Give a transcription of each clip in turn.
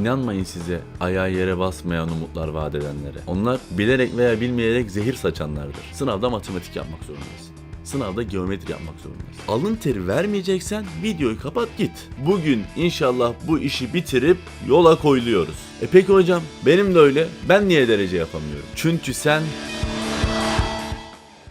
İnanmayın size ayağı yere basmayan umutlar vaat edenlere. Onlar bilerek veya bilmeyerek zehir saçanlardır. Sınavda matematik yapmak zorundasın. Sınavda geometri yapmak zorundasın. Alın teri vermeyeceksen videoyu kapat git. Bugün inşallah bu işi bitirip yola koyuluyoruz. E peki hocam benim de öyle. Ben niye derece yapamıyorum? Çünkü sen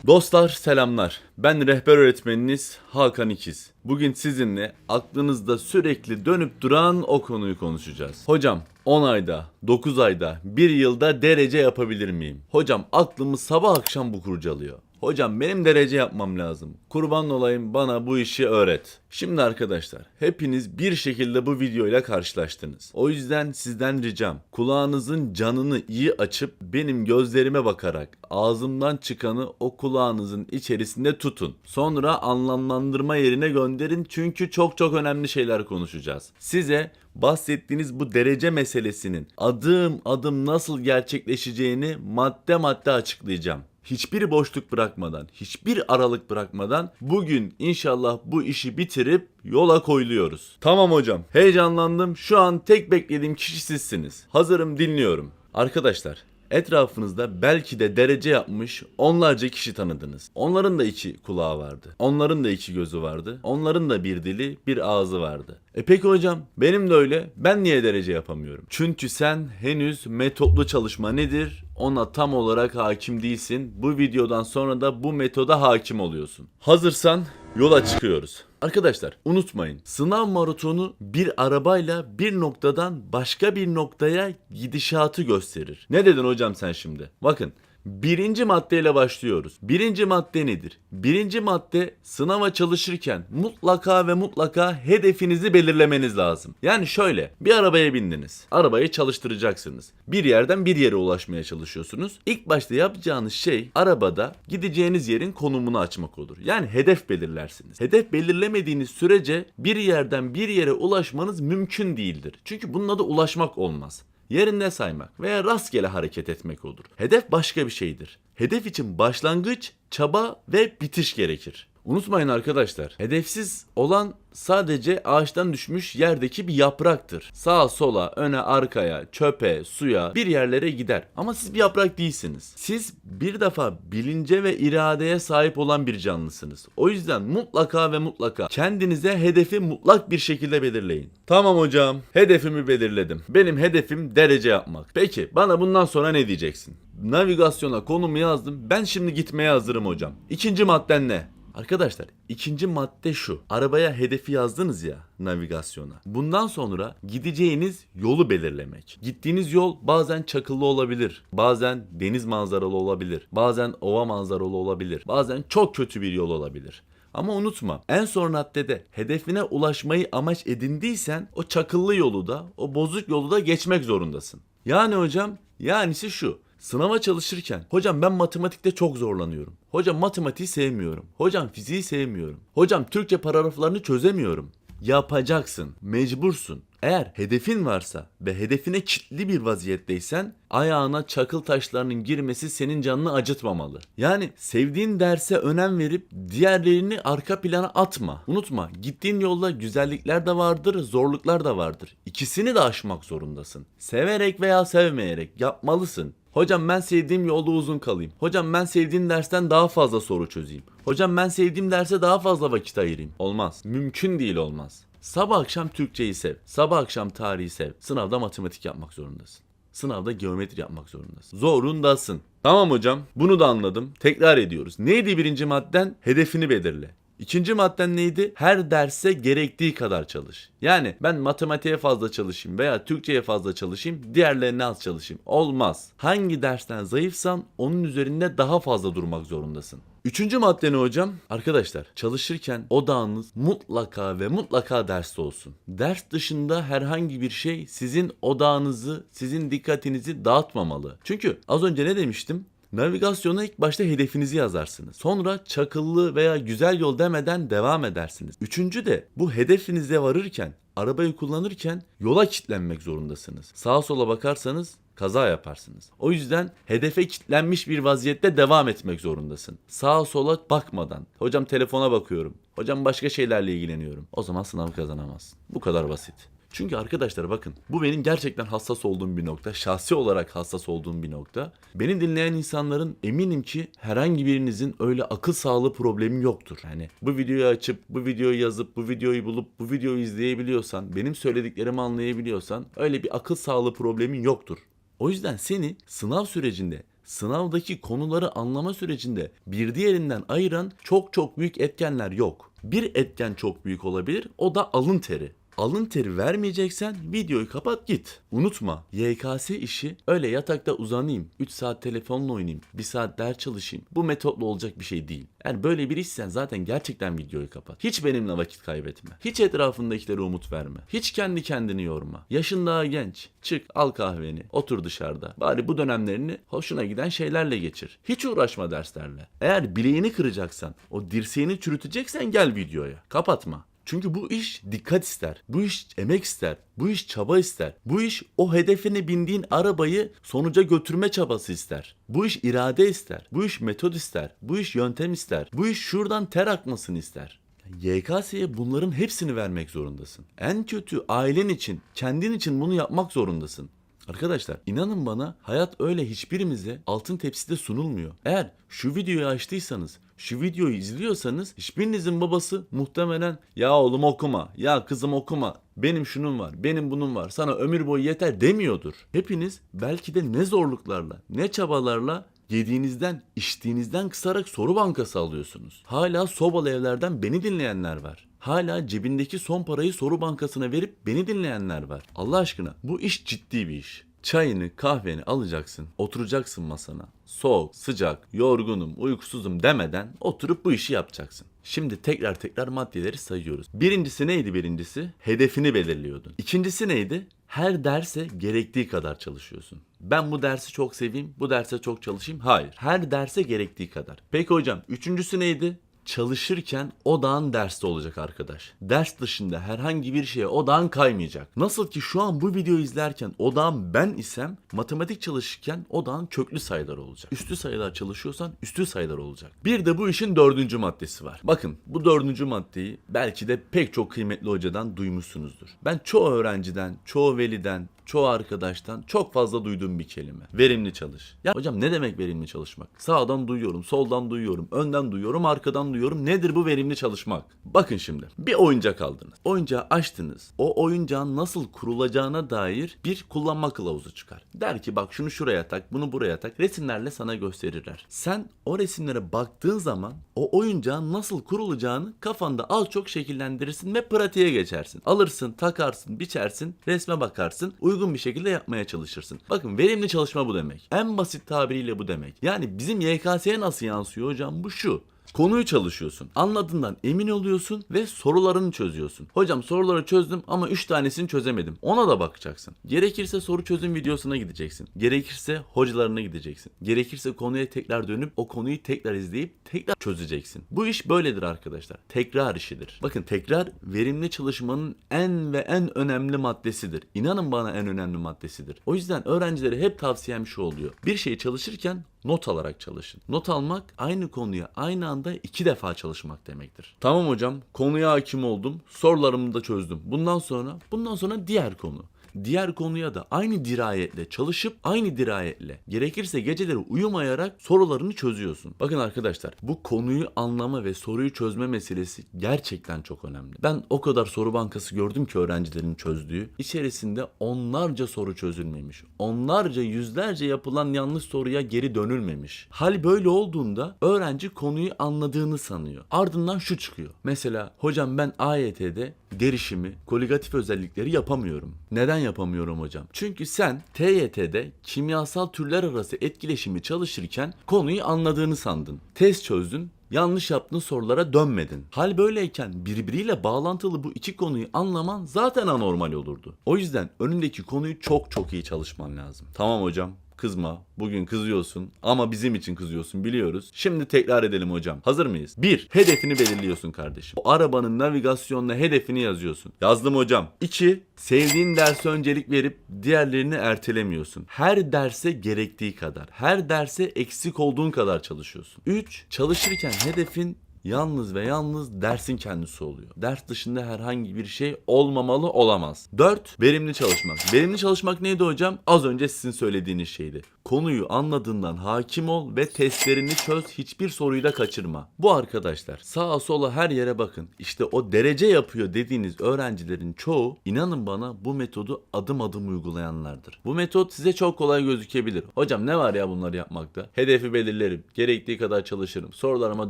Dostlar selamlar. Ben rehber öğretmeniniz Hakan İkiz. Bugün sizinle aklınızda sürekli dönüp duran o konuyu konuşacağız. Hocam 10 ayda, 9 ayda, 1 yılda derece yapabilir miyim? Hocam aklımı sabah akşam bu kurcalıyor. Hocam benim derece yapmam lazım. Kurban olayım bana bu işi öğret. Şimdi arkadaşlar hepiniz bir şekilde bu videoyla karşılaştınız. O yüzden sizden ricam kulağınızın canını iyi açıp benim gözlerime bakarak ağzımdan çıkanı o kulağınızın içerisinde tutun. Sonra anlamlandırma yerine gönderin çünkü çok çok önemli şeyler konuşacağız. Size bahsettiğiniz bu derece meselesinin adım adım nasıl gerçekleşeceğini madde madde açıklayacağım hiçbir boşluk bırakmadan, hiçbir aralık bırakmadan bugün inşallah bu işi bitirip yola koyuluyoruz. Tamam hocam. Heyecanlandım. Şu an tek beklediğim kişi sizsiniz. Hazırım dinliyorum. Arkadaşlar Etrafınızda belki de derece yapmış onlarca kişi tanıdınız. Onların da iki kulağı vardı. Onların da iki gözü vardı. Onların da bir dili, bir ağzı vardı. E peki hocam benim de öyle. Ben niye derece yapamıyorum? Çünkü sen henüz metotlu çalışma nedir? Ona tam olarak hakim değilsin. Bu videodan sonra da bu metoda hakim oluyorsun. Hazırsan yola çıkıyoruz. Arkadaşlar unutmayın sınav maratonu bir arabayla bir noktadan başka bir noktaya gidişatı gösterir. Ne dedin hocam sen şimdi? Bakın Birinci maddeyle başlıyoruz. Birinci madde nedir? Birinci madde sınava çalışırken mutlaka ve mutlaka hedefinizi belirlemeniz lazım. Yani şöyle bir arabaya bindiniz. Arabayı çalıştıracaksınız. Bir yerden bir yere ulaşmaya çalışıyorsunuz. İlk başta yapacağınız şey arabada gideceğiniz yerin konumunu açmak olur. Yani hedef belirlersiniz. Hedef belirlemediğiniz sürece bir yerden bir yere ulaşmanız mümkün değildir. Çünkü bunun adı ulaşmak olmaz yerinde saymak veya rastgele hareket etmek olur. Hedef başka bir şeydir. Hedef için başlangıç, çaba ve bitiş gerekir. Unutmayın arkadaşlar, hedefsiz olan sadece ağaçtan düşmüş yerdeki bir yapraktır. Sağa sola, öne arkaya, çöpe, suya bir yerlere gider. Ama siz bir yaprak değilsiniz. Siz bir defa bilince ve iradeye sahip olan bir canlısınız. O yüzden mutlaka ve mutlaka kendinize hedefi mutlak bir şekilde belirleyin. Tamam hocam, hedefimi belirledim. Benim hedefim derece yapmak. Peki bana bundan sonra ne diyeceksin? Navigasyona konumu yazdım. Ben şimdi gitmeye hazırım hocam. İkinci madden ne? Arkadaşlar ikinci madde şu. Arabaya hedefi yazdınız ya navigasyona. Bundan sonra gideceğiniz yolu belirlemek. Gittiğiniz yol bazen çakıllı olabilir. Bazen deniz manzaralı olabilir. Bazen ova manzaralı olabilir. Bazen çok kötü bir yol olabilir. Ama unutma en son maddede hedefine ulaşmayı amaç edindiysen o çakıllı yolu da o bozuk yolu da geçmek zorundasın. Yani hocam yanisi şu. Sınava çalışırken hocam ben matematikte çok zorlanıyorum. Hocam matematiği sevmiyorum. Hocam fiziği sevmiyorum. Hocam Türkçe paragraflarını çözemiyorum. Yapacaksın. Mecbursun. Eğer hedefin varsa ve hedefine kilitli bir vaziyetteysen ayağına çakıl taşlarının girmesi senin canını acıtmamalı. Yani sevdiğin derse önem verip diğerlerini arka plana atma. Unutma gittiğin yolda güzellikler de vardır, zorluklar da vardır. İkisini de aşmak zorundasın. Severek veya sevmeyerek yapmalısın. Hocam ben sevdiğim yolda uzun kalayım. Hocam ben sevdiğim dersten daha fazla soru çözeyim. Hocam ben sevdiğim derse daha fazla vakit ayırayım. Olmaz. Mümkün değil olmaz. Sabah akşam Türkçeyi sev. Sabah akşam tarihi sev. Sınavda matematik yapmak zorundasın. Sınavda geometri yapmak zorundasın. Zorundasın. Tamam hocam. Bunu da anladım. Tekrar ediyoruz. Neydi birinci madden? Hedefini belirle. İkinci madden neydi? Her derse gerektiği kadar çalış. Yani ben matematiğe fazla çalışayım veya Türkçe'ye fazla çalışayım, diğerlerine az çalışayım. Olmaz. Hangi dersten zayıfsan onun üzerinde daha fazla durmak zorundasın. Üçüncü madde ne hocam? Arkadaşlar çalışırken odağınız mutlaka ve mutlaka derste olsun. Ders dışında herhangi bir şey sizin odağınızı, sizin dikkatinizi dağıtmamalı. Çünkü az önce ne demiştim? Navigasyona ilk başta hedefinizi yazarsınız. Sonra çakıllı veya güzel yol demeden devam edersiniz. Üçüncü de bu hedefinize varırken, arabayı kullanırken yola kilitlenmek zorundasınız. Sağa sola bakarsanız kaza yaparsınız. O yüzden hedefe kilitlenmiş bir vaziyette devam etmek zorundasın. Sağa sola bakmadan. Hocam telefona bakıyorum. Hocam başka şeylerle ilgileniyorum. O zaman sınavı kazanamazsın. Bu kadar basit. Çünkü arkadaşlar bakın bu benim gerçekten hassas olduğum bir nokta. Şahsi olarak hassas olduğum bir nokta. Beni dinleyen insanların eminim ki herhangi birinizin öyle akıl sağlığı problemi yoktur. Yani bu videoyu açıp bu videoyu yazıp bu videoyu bulup bu videoyu izleyebiliyorsan, benim söylediklerimi anlayabiliyorsan öyle bir akıl sağlığı problemin yoktur. O yüzden seni sınav sürecinde sınavdaki konuları anlama sürecinde bir diğerinden ayıran çok çok büyük etkenler yok. Bir etken çok büyük olabilir o da alın teri. Alın teri vermeyeceksen videoyu kapat git. Unutma YKS işi öyle yatakta uzanayım, 3 saat telefonla oynayayım, 1 saat ders çalışayım. Bu metotla olacak bir şey değil. Yani böyle bir işsen zaten gerçekten videoyu kapat. Hiç benimle vakit kaybetme. Hiç etrafındakilere umut verme. Hiç kendi kendini yorma. Yaşın daha genç. Çık al kahveni. Otur dışarıda. Bari bu dönemlerini hoşuna giden şeylerle geçir. Hiç uğraşma derslerle. Eğer bileğini kıracaksan, o dirseğini çürüteceksen gel videoya. Kapatma. Çünkü bu iş dikkat ister. Bu iş emek ister. Bu iş çaba ister. Bu iş o hedefine bindiğin arabayı sonuca götürme çabası ister. Bu iş irade ister. Bu iş metod ister. Bu iş yöntem ister. Bu iş şuradan ter akmasını ister. YKS'ye bunların hepsini vermek zorundasın. En kötü ailen için, kendin için bunu yapmak zorundasın. Arkadaşlar inanın bana hayat öyle hiçbirimize altın tepside sunulmuyor. Eğer şu videoyu açtıysanız, şu videoyu izliyorsanız hiçbirinizin babası muhtemelen ya oğlum okuma, ya kızım okuma, benim şunun var, benim bunun var, sana ömür boyu yeter demiyordur. Hepiniz belki de ne zorluklarla, ne çabalarla yediğinizden, içtiğinizden kısarak soru bankası alıyorsunuz. Hala sobalı evlerden beni dinleyenler var. Hala cebindeki son parayı soru bankasına verip beni dinleyenler var. Allah aşkına bu iş ciddi bir iş. Çayını, kahveni alacaksın, oturacaksın masana. Soğuk, sıcak, yorgunum, uykusuzum demeden oturup bu işi yapacaksın. Şimdi tekrar tekrar maddeleri sayıyoruz. Birincisi neydi birincisi? Hedefini belirliyordun. İkincisi neydi? Her derse gerektiği kadar çalışıyorsun. Ben bu dersi çok seveyim, bu derse çok çalışayım. Hayır. Her derse gerektiği kadar. Peki hocam, üçüncüsü neydi? Çalışırken odağın derste olacak arkadaş. Ders dışında herhangi bir şeye odağın kaymayacak. Nasıl ki şu an bu videoyu izlerken odağım ben isem matematik çalışırken odağın köklü sayılar olacak. Üstü sayılar çalışıyorsan üstü sayılar olacak. Bir de bu işin dördüncü maddesi var. Bakın bu dördüncü maddeyi belki de pek çok kıymetli hocadan duymuşsunuzdur. Ben çoğu öğrenciden, çoğu veliden, çoğu arkadaştan çok fazla duyduğum bir kelime. Verimli çalış. Ya hocam ne demek verimli çalışmak? Sağdan duyuyorum, soldan duyuyorum, önden duyuyorum, arkadan duyuyorum. Nedir bu verimli çalışmak? Bakın şimdi bir oyuncak aldınız. Oyuncağı açtınız. O oyuncağın nasıl kurulacağına dair bir kullanma kılavuzu çıkar. Der ki bak şunu şuraya tak, bunu buraya tak. Resimlerle sana gösterirler. Sen o resimlere baktığın zaman o oyuncağın nasıl kurulacağını kafanda az çok şekillendirirsin ve pratiğe geçersin. Alırsın, takarsın, biçersin, resme bakarsın, uygun bir şekilde yapmaya çalışırsın. Bakın verimli çalışma bu demek. En basit tabiriyle bu demek. Yani bizim YKS'ye nasıl yansıyor hocam bu şu. Konuyu çalışıyorsun. Anladığından emin oluyorsun ve sorularını çözüyorsun. Hocam soruları çözdüm ama 3 tanesini çözemedim. Ona da bakacaksın. Gerekirse soru çözüm videosuna gideceksin. Gerekirse hocalarına gideceksin. Gerekirse konuya tekrar dönüp o konuyu tekrar izleyip tekrar çözeceksin. Bu iş böyledir arkadaşlar. Tekrar işidir. Bakın tekrar verimli çalışmanın en ve en önemli maddesidir. İnanın bana en önemli maddesidir. O yüzden öğrencilere hep tavsiyem şu oluyor. Bir şeyi çalışırken not alarak çalışın. Not almak aynı konuya aynı anda iki defa çalışmak demektir. Tamam hocam konuya hakim oldum. Sorularımı da çözdüm. Bundan sonra bundan sonra diğer konu. Diğer konuya da aynı dirayetle çalışıp aynı dirayetle gerekirse geceleri uyumayarak sorularını çözüyorsun. Bakın arkadaşlar bu konuyu anlama ve soruyu çözme meselesi gerçekten çok önemli. Ben o kadar soru bankası gördüm ki öğrencilerin çözdüğü. İçerisinde onlarca soru çözülmemiş. Onlarca yüzlerce yapılan yanlış soruya geri dönülmemiş. Hal böyle olduğunda öğrenci konuyu anladığını sanıyor. Ardından şu çıkıyor. Mesela hocam ben AYT'de derişimi, koligatif özellikleri yapamıyorum. Neden yapamıyorum hocam? Çünkü sen TYT'de kimyasal türler arası etkileşimi çalışırken konuyu anladığını sandın. Test çözdün, yanlış yaptığın sorulara dönmedin. Hal böyleyken birbiriyle bağlantılı bu iki konuyu anlaman zaten anormal olurdu. O yüzden önündeki konuyu çok çok iyi çalışman lazım. Tamam hocam kızma. Bugün kızıyorsun ama bizim için kızıyorsun biliyoruz. Şimdi tekrar edelim hocam. Hazır mıyız? 1. Hedefini belirliyorsun kardeşim. O arabanın navigasyonuna hedefini yazıyorsun. Yazdım hocam. 2. Sevdiğin derse öncelik verip diğerlerini ertelemiyorsun. Her derse gerektiği kadar, her derse eksik olduğun kadar çalışıyorsun. 3. Çalışırken hedefin yalnız ve yalnız dersin kendisi oluyor. Ders dışında herhangi bir şey olmamalı olamaz. 4. Verimli çalışmak. Verimli çalışmak neydi hocam? Az önce sizin söylediğiniz şeydi. Konuyu anladığından hakim ol ve testlerini çöz hiçbir soruyu da kaçırma. Bu arkadaşlar sağa sola her yere bakın. İşte o derece yapıyor dediğiniz öğrencilerin çoğu inanın bana bu metodu adım adım uygulayanlardır. Bu metot size çok kolay gözükebilir. Hocam ne var ya bunları yapmakta? Hedefi belirlerim. Gerektiği kadar çalışırım. Sorularıma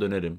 dönerim.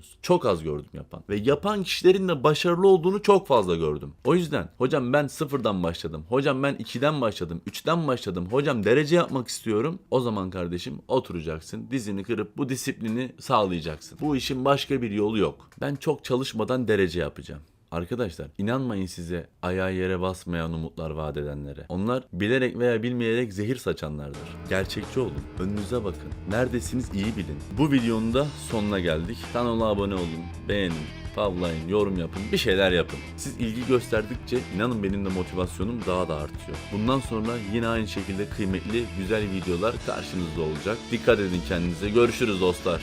Yapmıyorsun. Çok az gördüm yapan. Ve yapan kişilerin de başarılı olduğunu çok fazla gördüm. O yüzden hocam ben sıfırdan başladım. Hocam ben 2'den başladım. 3'ten başladım. Hocam derece yapmak istiyorum. O zaman kardeşim oturacaksın. Dizini kırıp bu disiplini sağlayacaksın. Bu işin başka bir yolu yok. Ben çok çalışmadan derece yapacağım. Arkadaşlar inanmayın size ayağı yere basmayan umutlar vaat edenlere. Onlar bilerek veya bilmeyerek zehir saçanlardır. Gerçekçi olun. Önünüze bakın. Neredesiniz iyi bilin. Bu videonun da sonuna geldik. Kanala abone olun. Beğenin. Favlayın, yorum yapın, bir şeyler yapın. Siz ilgi gösterdikçe inanın benim de motivasyonum daha da artıyor. Bundan sonra yine aynı şekilde kıymetli, güzel videolar karşınızda olacak. Dikkat edin kendinize. Görüşürüz dostlar.